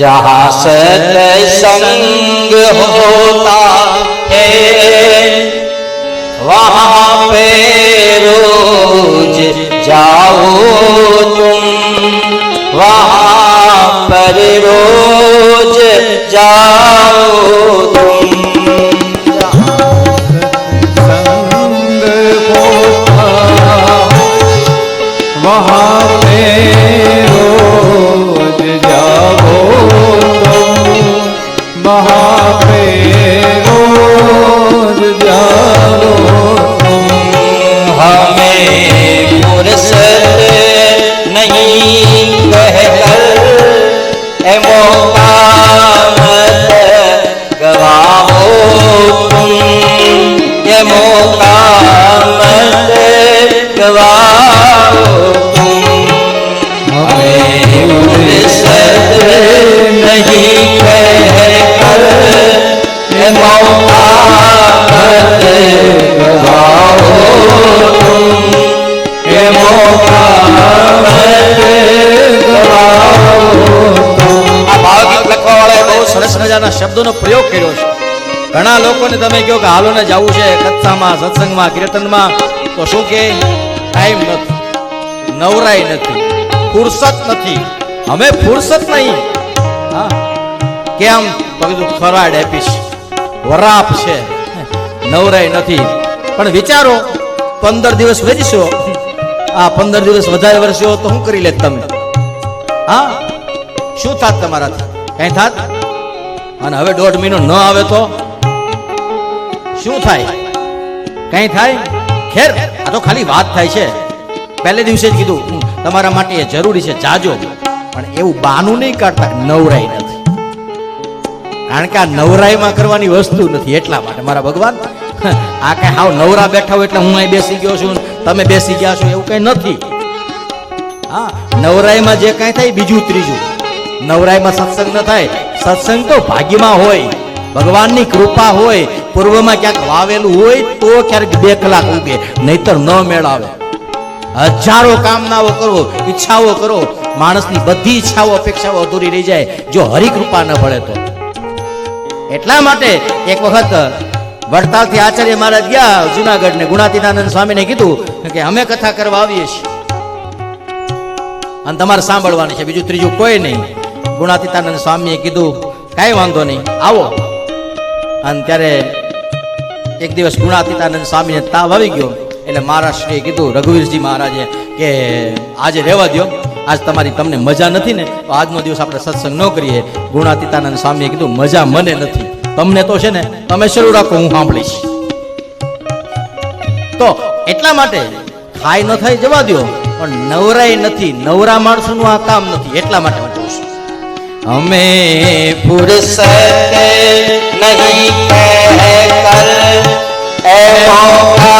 जहाँ सत्संग होता है वहाँ पे रोज जाओ तुम वहाँ पर रोज जाओ तुम શબ્દોનો પ્રયોગ કર્યો છે. ઘણા લોકોને તમે કહો કે હાલોને જવું છે કથામાં સત્સંગમાં, કીર્તનમાં, તો શું કે? ટાઈમ નથી. નવરાઈ નથી. ફુરસત નથી. અમે ફુરસત નહીં. હા? કેમ? પગલું ખરાડ એપીશ વરાપ છે. નવરાઈ નથી. પણ વિચારો, પંદર દિવસ વધશો આ પંદર દિવસ વધારે વર્ષો તો શું કરી લે તમે? હા? શું થાત તમારાથી? કઈ થાત? અને હવે દોઢ મહિનો ન આવે તો શું થાય? કઈ થાય? ખેર, આ તો ખાલી વાત થાય છે. પહેલે દિવસે જ કીધું તમારા માટે એ જરૂરી છે, જાજો. પણ એવું બાનું નહીં કાઢતા નવરાઈ નથી. કારણ કે આ નવરાઈમાં કરવાની વસ્તુ નથી, એટલા માટે. મારા ભગવાન, આ કઈ હાવ નવરા બેઠા હોય એટલે હું અહીં બેસી ગયો છું, તમે બેસી ગયા છો, એવું કઈ નથી. હા નવરાઈમાં જે કાંઈ થાય બીજું ત્રીજું. નવરાઈમાં સત્સંગ ન થાય સત્સંગ તો ભાગ્યમાં હોય, ભગવાનની કૃપા હોય, પૂર્વમાં ક્યાંક વાવેલું હોય તો ક્યારેક બે કલાક ઉગે, નહીતર ન મેળાવે. હજારો કામનાઓ કરો, ઈચ્છાઓ કરો, માણસની બધી ઈચ્છાઓ, અપેક્ષાઓ અધૂરી રહી જાય, જો હરિકૃપા ન ભળે તો. એટલા માટે એક વખત વડતાલથી આચાર્ય મહારાજ ગયા જુનાગઢ ને ગુણાતીતાનંદ સ્વામીને કીધું કે અમે કથા કરવા આવીએ છીએ. અને તમારે સાંભળવાની છે, બીજું ત્રીજું કોઈ નહીં. ગુણાતીતાનંદ સ્વામીએ કીધું, કાંઈ વાંધો નહીં, આવો. અને ત્યારે એક દિવસ ગુણાતીતાનંદ સ્વામીને તાવ આવી ગયો. એટલે મહારાષ્ટ્રીએ કીધું, રઘુવીરજી મહારાજે, કે આજે રહેવા દો આજ તમારી તમને મજા નથી ને? તો આજનો દિવસ આપણે સત્સંગ ન કરીએ. ગુણાતીતાનંદ સ્વામીએ કીધું, મજા મને નથી. તમને તો છે ને, તમે શરૂ રાખો, હું સાંભળીશ. તો એટલા માટે ખાઈ ન થાય જવા દો પણ નવરાય નથી. નવરા માણસોનું આ કામ નથી. એટલા માટે हमें फुर्सत नहीं कहकर ए मौका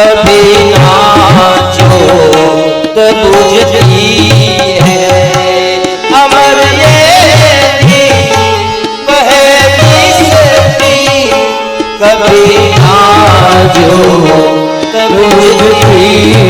कभी ना जो बुझती है अमर ये थी पहली जिंदगी कभी ना जो बुझती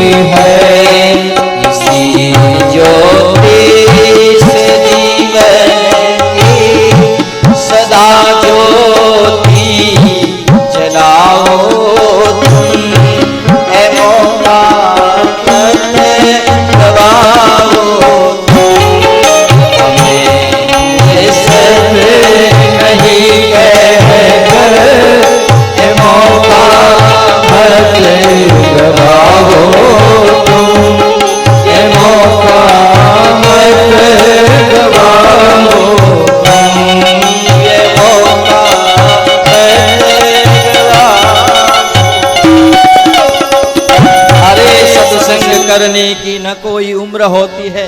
करने की न कोई उम्र होती है